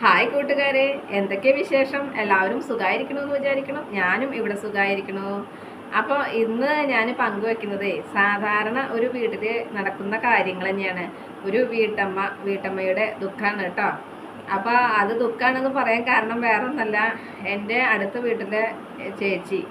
Hi കൂട്ടുകാരെ എന്തൊക്കെ വിശേഷം? എല്ലാവരും സുഖമായിരിക്കണമെന്ന് വിചാരിക്കണം. ഞാനും ഇവിടെ സുഖമായിരിക്കണു അപ്പോൾ ഇന്ന് ഞാൻ പങ്കുവെക്കുന്നത് സാധാരണ ഒരു വീട്ടിൽ നടക്കുന്ന കാര്യങ്ങൾ തന്നെയാണ്. ഒരു വീട്ടമ്മ വീട്ടമ്മയുടെ ദുഃഖമാണ് കേട്ടോ. അപ്പോൾ അത് ദുഃഖമാണെന്ന് പറയാൻ കാരണം വേറെ ഒന്നല്ല എന്റെ അടുത്ത വീട്ടിലെ ചേച്ചി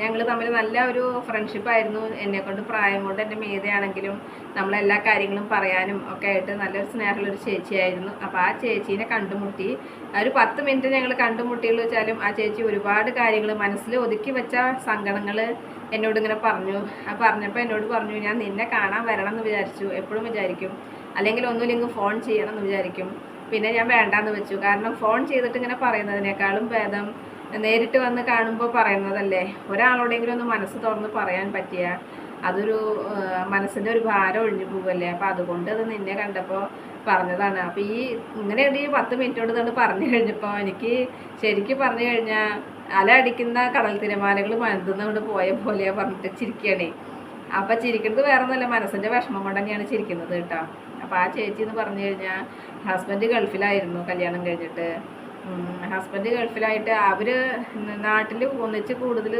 ഞങ്ങൾ തമ്മിൽ നല്ല ഒരു ഫ്രണ്ട്ഷിപ്പായിരുന്നു എന്നെ കൊണ്ട് പ്രായം കൊണ്ട് എന്റെ മീതയാണെങ്കിലും നമ്മളെല്ലാ കാര്യങ്ങളും പറയാനും ഒക്കെ ആയിട്ട് നല്ലൊരു സ്നേഹമുള്ളൊരു ചേച്ചിയായിരുന്നു. അപ്പോൾ ആ ചേച്ചീനെ കണ്ടുമുട്ടി. ഒരു പത്ത് മിനിറ്റ് ഞങ്ങൾ കണ്ടുമുട്ടിയുള്ളൂ വെച്ചാലും ആ ചേച്ചി ഒരുപാട് കാര്യങ്ങൾ മനസ്സിൽ ഒതുക്കി വെച്ച സങ്കടങ്ങൾ എന്നോട് ഇങ്ങനെ പറഞ്ഞു. ആ പറഞ്ഞപ്പോൾ എന്നോട് പറഞ്ഞു ഞാൻ നിന്നെ കാണാൻ വരണം എന്ന് വിചാരിച്ചു. എപ്പോഴും വിചാരിക്കും. അല്ലെങ്കിൽ ഒന്നുമില്ലെങ്കിൽ ഫോൺ ചെയ്യണം എന്ന് വിചാരിക്കും. പിന്നെ ഞാൻ വേണ്ടാന്ന് വെച്ചു. കാരണം ഫോൺ ചെയ്തിട്ട് ഇങ്ങനെ പറയുന്നതിനേക്കാളും ഭേദം നേരിട്ട് വന്ന് കാണുമ്പോൾ പറയുന്നതല്ലേ? ഒരാളോടെങ്കിലും ഒന്ന് മനസ്സ് തുറന്ന് പറയാൻ പറ്റിയ അതൊരു മനസ്സിന്റെ ഒരു ഭാരം ഒഴിഞ്ഞു പോവല്ലേ അപ്പം അതുകൊണ്ട് അത് നിന്നെ കണ്ടപ്പോൾ പറഞ്ഞതാണ്. അപ്പം ഈ ഇങ്ങനെ ഈ പത്ത് കൊണ്ട് തന്നെ പറഞ്ഞു കഴിഞ്ഞപ്പോൾ എനിക്ക് ശരിക്കും പറഞ്ഞു കഴിഞ്ഞാൽ അല അടിക്കുന്ന കടൽ തിരമാലകൾ മന്തുന്നുകൊണ്ട് പോയ പോലെയാണ് പറഞ്ഞിട്ട് ചിരിക്കുകയാണ് അപ്പം ചിരിക്കുന്നത് വേറെ ഒന്നുമല്ല മനസ്സിന്റെ വിഷമം കൊണ്ട് തന്നെയാണ് ചിരിക്കുന്നത് കേട്ടോ. അപ്പോൾ ആ ചേച്ചി എന്ന് പറഞ്ഞു കഴിഞ്ഞാൽ ഹസ്ബൻഡ് ഗൾഫിലായിരുന്നു കല്യാണം കഴിഞ്ഞിട്ട്. ഹസ്ബൻഡ് ഗൾഫിലായിട്ട് അവർ നാട്ടിൽ ഒന്നിച്ച് കൂടുതൽ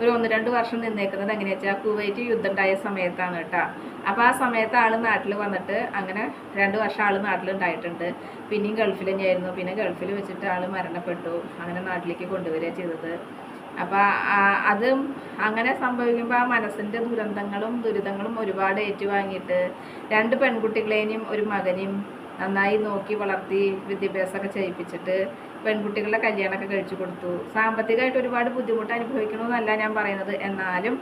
ഒരു ഒന്ന് രണ്ട് വർഷം നിന്നേക്കുന്നത് എങ്ങനെയാ വെച്ചാൽ കുവൈറ്റ് യുദ്ധം ഉണ്ടായ സമയത്താണ് കേട്ടോ. അപ്പോൾ ആ സമയത്ത് ആൾ നാട്ടിൽ വന്നിട്ട് അങ്ങനെ രണ്ട് വർഷം ആൾ നാട്ടിലുണ്ടായിട്ടുണ്ട്. പിന്നെയും ഗൾഫിൽ തന്നെയായിരുന്നു. പിന്നെ ഗൾഫിൽ വെച്ചിട്ട് ആൾ മരണപ്പെട്ടു. അങ്ങനെ നാട്ടിലേക്ക് കൊണ്ടുവരിക ചെയ്തത്. അപ്പോൾ അത് അങ്ങനെ സംഭവിക്കുമ്പോൾ ആ മനസ്സിന്റെ ദുരന്തങ്ങളും ദുരിതങ്ങളും ഒരുപാട് ഏറ്റുവാങ്ങിയിട്ട് രണ്ട് പെൺകുട്ടികളെയും ഒരു മകനെയും നന്നായി നോക്കി വളർത്തി വിദ്യാഭ്യാസമൊക്കെ ചെയ്യിപ്പിച്ചിട്ട് പെൺകുട്ടികളുടെ കല്യാണമൊക്കെ കഴിച്ചു കൊടുത്തു. സാമ്പത്തികമായിട്ട് ഒരുപാട് ബുദ്ധിമുട്ട് അനുഭവിക്കണമെന്നല്ല ഞാൻ പറയുന്നത്. എന്നാലും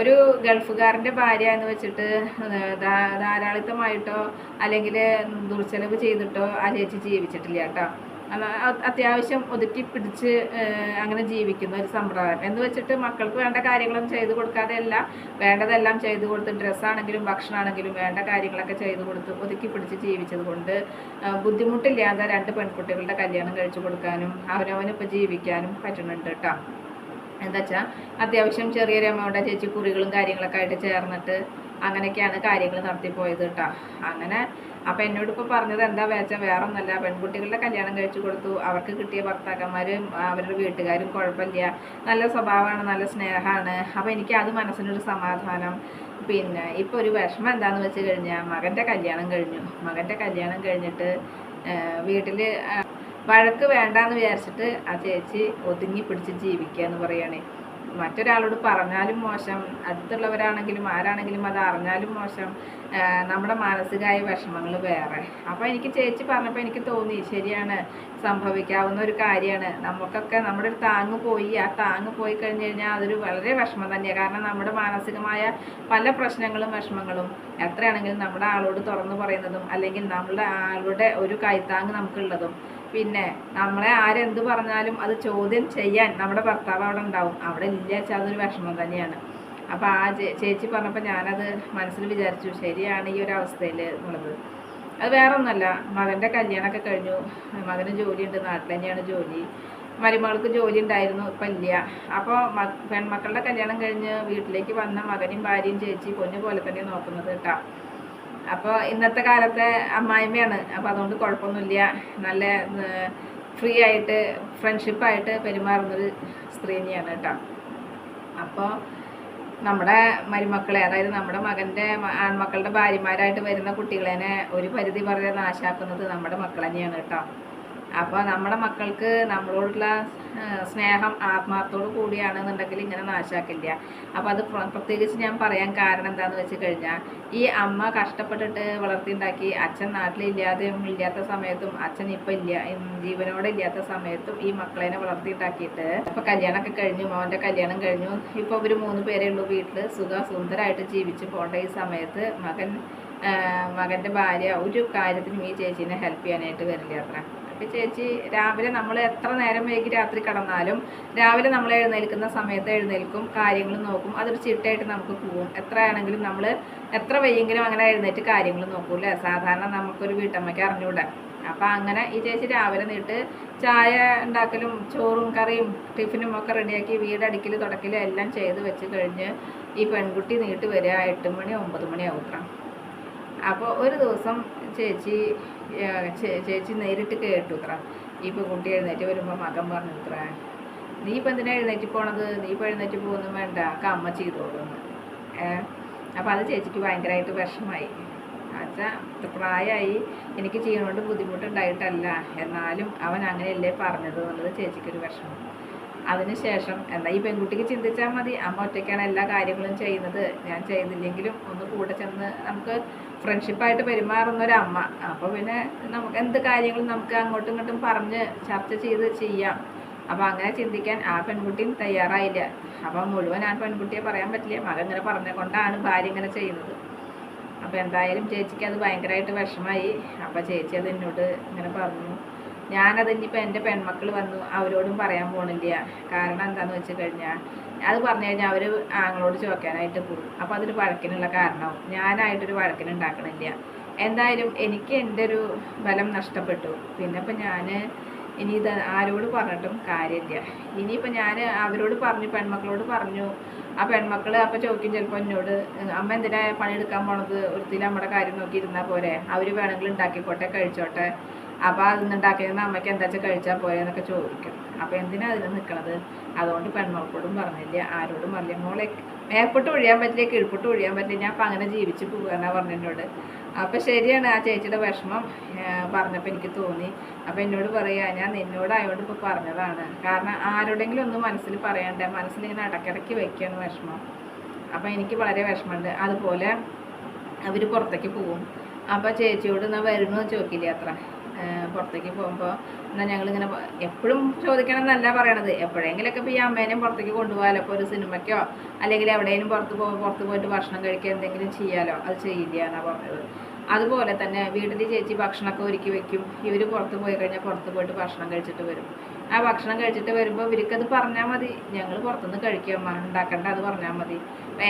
ഒരു ഗൾഫുകാരന്റെ ഭാര്യ എന്ന് വെച്ചിട്ട് ധാരാളിത്തമായിട്ടോ അല്ലെങ്കിൽ ദുർച്ചെലവ് ചെയ്തിട്ടോ ആ ചേച്ചി ജീവിച്ചിട്ടില്ല കേട്ടോ. അത്യാവശ്യം ഒതുക്കി പിടിച്ച് അങ്ങനെ ജീവിക്കുന്ന ഒരു സമ്പ്രദായം. എന്ന് വെച്ചിട്ട് മക്കൾക്ക് വേണ്ട കാര്യങ്ങളും ചെയ്തു കൊടുക്കാതെ അല്ല വേണ്ടതെല്ലാം ചെയ്തു കൊടുത്ത് ഡ്രസ്സാണെങ്കിലും ഭക്ഷണമാണെങ്കിലും വേണ്ട കാര്യങ്ങളൊക്കെ ചെയ്തു കൊടുത്ത് ഒതുക്കി പിടിച്ച് ജീവിച്ചത് കൊണ്ട് ബുദ്ധിമുട്ടില്ലാതെ രണ്ട് പെൺകുട്ടികളുടെ കല്യാണം കഴിച്ചു കൊടുക്കാനും അവനവനിപ്പോൾ ജീവിക്കാനും പറ്റുന്നുണ്ട് കേട്ടോ എന്താ വെച്ചാൽ അത്യാവശ്യം ചെറിയൊരു എമൗണ്ട് ചേച്ചി കുറികളും കാര്യങ്ങളൊക്കെ ആയിട്ട് ചേർന്നിട്ട് അങ്ങനെയൊക്കെയാണ് കാര്യങ്ങൾ നടത്തിപ്പോയത് കേട്ടോ. അങ്ങനെ അപ്പം എന്നോട് ഇപ്പോൾ പറഞ്ഞത് എന്താ വെച്ചാൽ വേറെ ഒന്നല്ല പെൺകുട്ടികളുടെ കല്യാണം കഴിച്ചു കൊടുത്തു. അവർക്ക് കിട്ടിയ ഭർത്താക്കന്മാരും അവരുടെ വീട്ടുകാരും കുഴപ്പമില്ല. നല്ല സ്വഭാവമാണ് നല്ല സ്നേഹമാണ്. അപ്പോൾ എനിക്ക് അത് മനസ്സിനൊരു സമാധാനം. പിന്നെ ഇപ്പോൾ ഒരു വിഷമം എന്താണെന്ന് വെച്ച് കഴിഞ്ഞാൽ മകന്റെ കല്യാണം കഴിഞ്ഞു. മകന്റെ കല്യാണം കഴിഞ്ഞിട്ട് വീട്ടിൽ വഴക്ക് വേണ്ടാന്ന് വിചാരിച്ചിട്ട് ആ ചേച്ചി ഒതുങ്ങി പിടിച്ച് ജീവിക്കുക എന്ന് പറയുകയാണ് മറ്റൊരാളോട് പറഞ്ഞാലും മോശം അടുത്തുള്ളവരാണെങ്കിലും ആരാണെങ്കിലും അത് അറിഞ്ഞാലും മോശം നമ്മുടെ മാനസികമായ വിഷമങ്ങൾ വേറെ. അപ്പോൾ എനിക്ക് ചേച്ചി പറഞ്ഞപ്പോൾ എനിക്ക് തോന്നി ശരിയാണ് സംഭവിക്കാവുന്ന ഒരു കാര്യമാണ്. നമുക്കൊക്കെ നമ്മുടെ ഒരു താങ്ങ് പോയി ആ താങ്ങ് പോയി കഴിഞ്ഞ് കഴിഞ്ഞാൽ അതൊരു വളരെ വിഷമം തന്നെയാണ് കാരണം നമ്മുടെ മാനസികമായ പല പ്രശ്നങ്ങളും വിഷമങ്ങളും എത്രയാണെങ്കിലും നമ്മുടെ ആളോട് തുറന്നു പറയുന്നതും അല്ലെങ്കിൽ നമ്മുടെ ആളുടെ ഒരു കൈത്താങ് നമുക്കുള്ളതും പിന്നെ നമ്മളെ ആരെന്ത് പറഞ്ഞാലും അത് ചോദ്യം ചെയ്യാൻ നമ്മുടെ ഭർത്താവ് അവിടെ ഉണ്ടാവും. അവിടെ ഇല്ല വെച്ചാൽ അതൊരു വിഷമം തന്നെയാണ്. അപ്പോൾ ആ ചേച്ചി പറഞ്ഞപ്പോൾ ഞാനത് മനസ്സിൽ വിചാരിച്ചു ശരിയാണ് ഈ ഒരു അവസ്ഥയിൽ എന്നുള്ളത് അത് വേറെ ഒന്നുമല്ല മകന്റെ കല്യാണമൊക്കെ കഴിഞ്ഞു. മകന് ജോലിയുണ്ട് നാട്ടിൽ തന്നെയാണ് ജോലി. മരുമകൾക്ക് ജോലി ഉണ്ടായിരുന്നു ഇപ്പം ഇല്ല. അപ്പോൾ പെൺമക്കളുടെ കല്യാണം കഴിഞ്ഞ് വീട്ടിലേക്ക് വന്ന മകനും ഭാര്യയും ചേച്ചി പൊന്നു പോലെ തന്നെ നോക്കുന്നത് കേട്ടോ. അപ്പോൾ ഇന്നത്തെ കാലത്തെ അമ്മായിമ്മയാണ്. അപ്പോൾ അതുകൊണ്ട് കുഴപ്പമൊന്നുമില്ല. നല്ല ഫ്രീ ആയിട്ട് ഫ്രണ്ട്ഷിപ്പായിട്ട് പെരുമാറുന്നൊരു സ്ത്രീ തന്നെയാണ് കേട്ടോ. അപ്പോൾ നമ്മുടെ മരുമക്കളെ അതായത് നമ്മുടെ മകന്റെ ആൺമക്കളുടെ ഭാര്യമാരായിട്ട് വരുന്ന കുട്ടികളെ ഒരു പരിധി പറഞ്ഞ് നാശാക്കുന്നത് നമ്മുടെ മക്കൾ തന്നെയാണ് കേട്ടോ. അപ്പോൾ നമ്മുടെ മക്കൾക്ക് നമ്മളോടുള്ള സ്നേഹം ആത്മാർത്ഥത്തോടു കൂടിയാണെന്നുണ്ടെങ്കിൽ ഇങ്ങനെ നാശാക്കില്ല. അപ്പോൾ അത് പ്രത്യേകിച്ച് ഞാൻ പറയാൻ കാരണം എന്താണെന്ന് വെച്ച് കഴിഞ്ഞാൽ ഈ അമ്മ കഷ്ടപ്പെട്ടിട്ട് വളർത്തിയുണ്ടാക്കി അച്ഛൻ നാട്ടിലില്ലാതെ ഇല്ലാത്ത സമയത്തും അച്ഛൻ ഇപ്പം ഇല്ല ജീവനോടെ ഇല്ലാത്ത സമയത്തും ഈ മക്കളേനെ വളർത്തിയിട്ടാക്കിയിട്ട് ഇപ്പോൾ കല്യാണമൊക്കെ കഴിഞ്ഞു മോന്റെ കല്യാണം കഴിഞ്ഞു. ഇപ്പോൾ ഒരു മൂന്ന് പേരേ ഉള്ളൂ വീട്ടിൽ സുഖ സുന്ദരമായിട്ട് ജീവിച്ച് പോകേണ്ട ഈ സമയത്ത് മകൻ മകന്റെ ഭാര്യ ഒരു കാര്യത്തിനും ഈ ചേച്ചീനെ ഹെൽപ്പ് ചെയ്യാനായിട്ട് വരില്ല അത്ര. അപ്പം ചേച്ചി രാവിലെ നമ്മൾ എത്ര നേരം വൈകി രാത്രി കടന്നാലും രാവിലെ നമ്മൾ എഴുന്നേൽക്കുന്ന സമയത്ത് എഴുന്നേൽക്കും കാര്യങ്ങൾ നോക്കും. അതൊരു ചിട്ടയായിട്ട് നമുക്ക് പോവും. എത്രയാണെങ്കിലും നമ്മൾ എത്ര വയ്യെങ്കിലും അങ്ങനെ എഴുന്നേറ്റ് കാര്യങ്ങൾ നോക്കും അല്ലേ സാധാരണ നമുക്കൊരു വീട്ടമ്മയ്ക്ക് അറിഞ്ഞൂടെ. അപ്പം അങ്ങനെ ഈ ചേച്ചി രാവിലെ നീട്ട് ചായ ഉണ്ടാക്കലും ചോറും കറിയും ടിഫിനും ഒക്കെ റെഡിയാക്കി വീടടിക്കൽ തുടക്കലും എല്ലാം ചെയ്ത് വെച്ച് കഴിഞ്ഞ് ഈ പെൺകുട്ടി നീട്ട് വരിക എട്ട് മണി ഒമ്പത് മണിയാവും അപ്പോൾ ഒരു ദിവസം ചേച്ചി ചേച്ചി നേരിട്ട് കേട്ടു ഇത്ര. ഇപ്പോൾ കുട്ടി എഴുന്നേറ്റ് വരുമ്പോൾ മകൻ പറഞ്ഞു ഇത്ര നീ ഇപ്പം എന്തിനാ എഴുന്നേറ്റ് പോണത്? നീ ഇപ്പം എഴുന്നേറ്റ് പോകുന്നു വേണ്ട. ഒക്കെ അമ്മ ചെയ്തോളൂ ഏഹ് അപ്പം അത് ചേച്ചിക്ക് ഭയങ്കരമായിട്ട് വിഷമായി. അച്ഛാ പ്രായമായി എനിക്ക് ചെയ്യണോണ്ട് ബുദ്ധിമുട്ടുണ്ടായിട്ടല്ല. എന്നാലും അവൻ അങ്ങനെയല്ലേ പറഞ്ഞത് എന്നുള്ളത് ചേച്ചിക്കൊരു വിഷമം. അതിനുശേഷം എന്താ ഈ പെൺകുട്ടിക്ക് ചിന്തിച്ചാൽ മതി. അമ്മ ഒറ്റയ്ക്കാണ് എല്ലാ കാര്യങ്ങളും ചെയ്യുന്നത്. ഞാൻ ചെയ്യുന്നില്ലെങ്കിലും ഒന്ന് കൂടെ ചെന്ന് നമുക്ക് ഫ്രണ്ട്ഷിപ്പായിട്ട് പെരുമാറുന്ന ഒരു അമ്മ. അപ്പോൾ പിന്നെ നമുക്ക് എന്ത് കാര്യങ്ങളും നമുക്ക് അങ്ങോട്ടും ഇങ്ങോട്ടും പറഞ്ഞ് ചർച്ച ചെയ്ത് ചെയ്യാം. അപ്പോൾ അങ്ങനെ ചിന്തിക്കാൻ ആ പെൺകുട്ടിയും തയ്യാറായില്ല. അപ്പം മുഴുവൻ ആ പെൺകുട്ടിയെ പറയാൻ പറ്റില്ല. മകൻ ഇങ്ങനെ പറഞ്ഞുകൊണ്ടാണ് ഭാര്യ ഇങ്ങനെ ചെയ്യുന്നത്. അപ്പോൾ എന്തായാലും ചേച്ചിക്ക് അത് ഭയങ്കരമായിട്ട് വിഷമായി. അപ്പോൾ ചേച്ചി അത് എന്നോട് ഇങ്ങനെ പറഞ്ഞു. ഞാനത് ഇനിയിപ്പോൾ എന്റെ പെൺമക്കൾ വന്നു അവരോടും പറയാൻ പോണില്ല. കാരണം എന്താണെന്ന് വെച്ച് കഴിഞ്ഞാൽ അത് പറഞ്ഞു കഴിഞ്ഞാൽ അവർ ആങ്ങളോട് ചോദിക്കാനായിട്ട് പോകും. അപ്പോൾ അതൊരു വഴക്കിനുള്ള കാരണവും. ഞാനായിട്ടൊരു വഴക്കിന് ഉണ്ടാക്കണില്ല. എന്തായാലും എനിക്ക് എന്റെ ഒരു ബലം നഷ്ടപ്പെട്ടു. പിന്നെ ഇപ്പം ഞാൻ ഇനി ഇത് ആരോട് പറഞ്ഞിട്ടും കാര്യമില്ല. ഇനിയിപ്പോൾ ഞാൻ അവരോട് പറഞ്ഞു പെൺമക്കളോട് പറഞ്ഞു. ആ പെൺമക്കൾ അപ്പോൾ ചോദിക്കും ചിലപ്പോൾ എന്നോട് അമ്മ എന്തിനാ പണിയെടുക്കാൻ പോണത്? ഒരുത്തിൽ നമ്മുടെ കാര്യം നോക്കി പോരെ. അവർ വേണമെങ്കിൽ ഉണ്ടാക്കിക്കോട്ടെ കഴിച്ചോട്ടെ. അപ്പോൾ അത് ഉണ്ടാക്കിയിരുന്ന അമ്മയ്ക്ക് എന്താ കഴിച്ചാൽ പോയെന്നൊക്കെ ചോദിക്കും. അപ്പോൾ എന്തിനാ അതിന് നിൽക്കണത് അതുകൊണ്ട് പെൺമക്കളോടും പറഞ്ഞില്ല ആരോടും പറഞ്ഞില്ല. മോളെ മേപ്പോട്ട് ഒഴിയാൻ പറ്റില്ല കീഴ്പോട്ട് ഒഴിയാൻ പറ്റില്ല ഞാൻ അപ്പം അങ്ങനെ ജീവിച്ച് പോകാന്നാ പറഞ്ഞു എന്നോട്. അപ്പം ശരിയാണ് ആ ചേച്ചിയുടെ വിഷമം പറഞ്ഞപ്പോൾ എനിക്ക് തോന്നി. അപ്പം എന്നോട് പറയാ ഞാൻ നിന്നോടായോണ്ട് ഇപ്പോൾ പറഞ്ഞതാണ്. കാരണം ആരോടെങ്കിലും ഒന്ന് മനസ്സിൽ പറയണ്ടേ മനസ്സിലിങ്ങനെ ഇടയ്ക്കിടയ്ക്ക് വെക്കുകയാണ് വിഷമം. അപ്പം എനിക്ക് വളരെ വിഷമമുണ്ട്. അതുപോലെ അവർ പുറത്തേക്ക് പോകും അപ്പോൾ ചേച്ചിയോട് എന്നാൽ വരുന്നു? ചോദിക്കില്ല അത്ര. പുറത്തേക്ക് പോകുമ്പോൾ എന്നാൽ ഞങ്ങളിങ്ങനെ എപ്പോഴും ചോദിക്കണം എന്നല്ല പറയണത്. എപ്പോഴെങ്കിലൊക്കെ ഇപ്പോൾ ഈ അമ്മേനെയും പുറത്തേക്ക് കൊണ്ടുപോകാലോ ഇപ്പോൾ ഒരു സിനിമയ്ക്കോ? അല്ലെങ്കിൽ എവിടെയെങ്കിലും പുറത്ത് പോകുമ്പോൾ പുറത്ത് പോയിട്ട് ഭക്ഷണം കഴിക്കുക എന്തെങ്കിലും ചെയ്യാലോ? അത് ചെയ്യില്ല എന്നാണ് പറഞ്ഞത്. അതുപോലെ തന്നെ വീട്ടിൽ ചേച്ചി ഭക്ഷണമൊക്കെ ഒരുക്കി വെക്കും. ഇവർ പുറത്ത് പോയി കഴിഞ്ഞാൽ പുറത്ത് പോയിട്ട് ഭക്ഷണം കഴിച്ചിട്ട് വരും. ആ ഭക്ഷണം കഴിച്ചിട്ട് വരുമ്പോൾ ഇവർക്കത് പറഞ്ഞാൽ മതി. ഞങ്ങൾ പുറത്തുനിന്ന് കഴിക്കുമ്മ ഉണ്ടാക്കണ്ട അത് പറഞ്ഞാൽ മതി.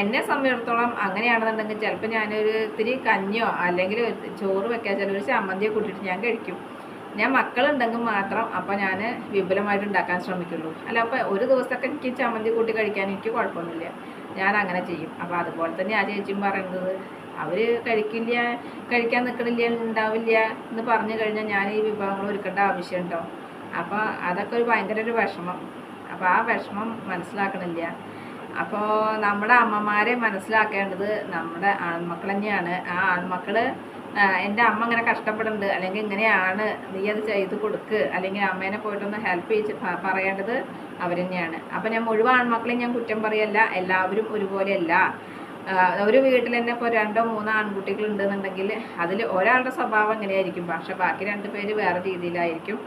എന്നെ സംബന്ധിച്ചിടത്തോളം അങ്ങനെയാണെന്നുണ്ടെങ്കിൽ ചിലപ്പോൾ ഞാനൊരു ഇത്തിരി കഞ്ഞിയോ അല്ലെങ്കിൽ ചോറ് വെക്കാൻ ചില ഒരു ചമ്മന്തിയോ കൂട്ടിയിട്ട് ഞാൻ കഴിക്കും. ഞാൻ മക്കളുണ്ടെങ്കിൽ മാത്രം അപ്പോൾ ഞാൻ വിപുലമായിട്ട് ഉണ്ടാക്കാൻ ശ്രമിക്കുള്ളൂ. അല്ല അപ്പോൾ ഒരു ദിവസമൊക്കെ എനിക്ക് ചമ്മന്തി കൂട്ടി കഴിക്കാൻ എനിക്ക് കുഴപ്പമൊന്നുമില്ല. ഞാൻ അങ്ങനെ ചെയ്യും. അപ്പോൾ അതുപോലെ തന്നെ ആ ചേച്ചിയും പറയുന്നത് അവർ കഴിക്കില്ല കഴിക്കാൻ നിൽക്കണില്ല ഉണ്ടാവില്ല എന്ന് പറഞ്ഞു കഴിഞ്ഞാൽ ഞാൻ ഈ വിഭവങ്ങൾ ഒരുക്കേണ്ട ആവശ്യമുണ്ടോ? അപ്പോൾ അതൊക്കെ ഒരു ഭയങ്കര ഒരു വിഷമം. അപ്പോൾ ആ വിഷമം മനസ്സിലാക്കണില്ല. അപ്പോൾ നമ്മുടെ അമ്മമാരെ മനസ്സിലാക്കേണ്ടത് നമ്മുടെ ആൺമക്കൾ തന്നെയാണ്. ആ ആൺമക്കൾ എന്റെ അമ്മ ഇങ്ങനെ കഷ്ടപ്പെടുന്നുണ്ട്. അല്ലെങ്കിൽ ഇങ്ങനെയാണ് നീ അത് ചെയ്ത് കൊടുക്ക്. അല്ലെങ്കിൽ അമ്മേനെ പോയിട്ടൊന്ന് ഹെൽപ്പ് ചെയ്ത് പറയേണ്ടത് അവർ തന്നെയാണ്. അപ്പം ഞാൻ മുഴുവൻ ആൺമക്കളെയും ഞാൻ കുറ്റം പറയല്ല. എല്ലാവരും ഒരുപോലെയല്ല. ഒരു വീട്ടിൽ തന്നെ ഇപ്പോൾ രണ്ടോ മൂന്നോ ആൺകുട്ടികൾ ഉണ്ടെന്നുണ്ടെങ്കിൽ അതിൽ ഒരാളുടെ സ്വഭാവം എങ്ങനെയായിരിക്കും പക്ഷെ ബാക്കി രണ്ട് പേര് വേറെ രീതിയിലായിരിക്കും.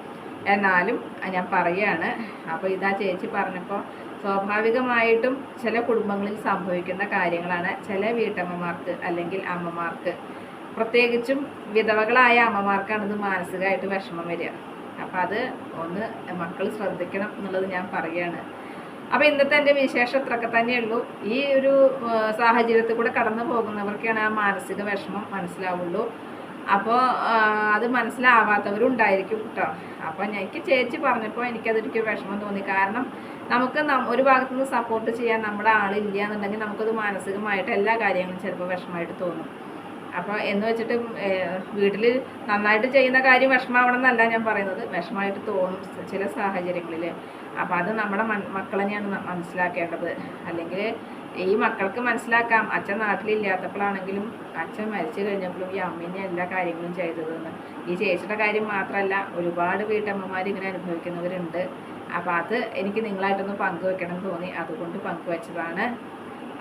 എന്നാലും ഞാൻ പറയുകയാണ് അപ്പോൾ ഇതാ ചേച്ചി പറഞ്ഞപ്പോൾ സ്വാഭാവികമായിട്ടും ചില കുടുംബങ്ങളിൽ സംഭവിക്കുന്ന കാര്യങ്ങളാണ് ചില വീട്ടമ്മമാർക്ക് അല്ലെങ്കിൽ അമ്മമാർക്ക്. പ്രത്യേകിച്ചും വിധവകളായ അമ്മമാർക്കാണ് മാനസികമായിട്ട് വിഷമം വരിക. അപ്പം അത് ഒന്ന് മക്കൾ ശ്രദ്ധിക്കണം എന്നുള്ളത് ഞാൻ പറയുകയാണ് അപ്പോൾ ഇന്നത്തെ എന്റെ വിശേഷം ഇത്രയൊക്കെ തന്നെയുള്ളൂ. ഈ ഒരു സാഹചര്യത്തിൽ കൂടെ കടന്നു പോകുന്നവർക്കാണ് ആ മാനസിക വിഷമം മനസ്സിലാവുള്ളൂ. അപ്പോൾ അത് മനസ്സിലാവാത്തവരും ഉണ്ടായിരിക്കും കേട്ടോ അപ്പോൾ എനിക്ക് ചേച്ചി പറഞ്ഞപ്പോൾ എനിക്കതൊരിക്കൽ വിഷമം തോന്നി. കാരണം നമുക്ക് ഒരു ഭാഗത്തു നിന്ന് സപ്പോർട്ട് ചെയ്യാൻ നമ്മുടെ ആളില്ല എന്നുണ്ടെങ്കിൽ നമുക്കത് മാനസികമായിട്ട് എല്ലാ കാര്യങ്ങളും ചിലപ്പോൾ വിഷമമായിട്ട് തോന്നും. അപ്പോൾ എന്ന് വെച്ചിട്ട് വീട്ടിൽ നന്നായിട്ട് ചെയ്യുന്ന കാര്യം വിഷമാവണം എന്നല്ല ഞാൻ പറയുന്നത്. വിഷമമായിട്ട് തോന്നും ചില സാഹചര്യങ്ങളിൽ അപ്പോൾ അത് നമ്മുടെ മക്കളെ മക്കൾ തന്നെയാണ് മനസ്സിലാക്കേണ്ടത്. അല്ലെങ്കിൽ ഈ മക്കൾക്ക് മനസ്സിലാക്കാം. അച്ഛൻ നാട്ടിലില്ലാത്തപ്പോഴാണെങ്കിലും അച്ഛൻ മരിച്ചു കഴിഞ്ഞപ്പോഴും ഈ അമ്മേനെ എല്ലാ കാര്യങ്ങളും ചെയ്തതെന്ന്. ഈ ചേച്ചിയുടെ കാര്യം മാത്രമല്ല ഒരുപാട് വീട്ടമ്മമാർ ഇങ്ങനെ അനുഭവിക്കുന്നവരുണ്ട്. അപ്പോൾ അത് എനിക്ക് നിങ്ങളായിട്ടൊന്ന് പങ്കുവെക്കണം തോന്നി. അതുകൊണ്ട് പങ്കുവെച്ചതാണ്.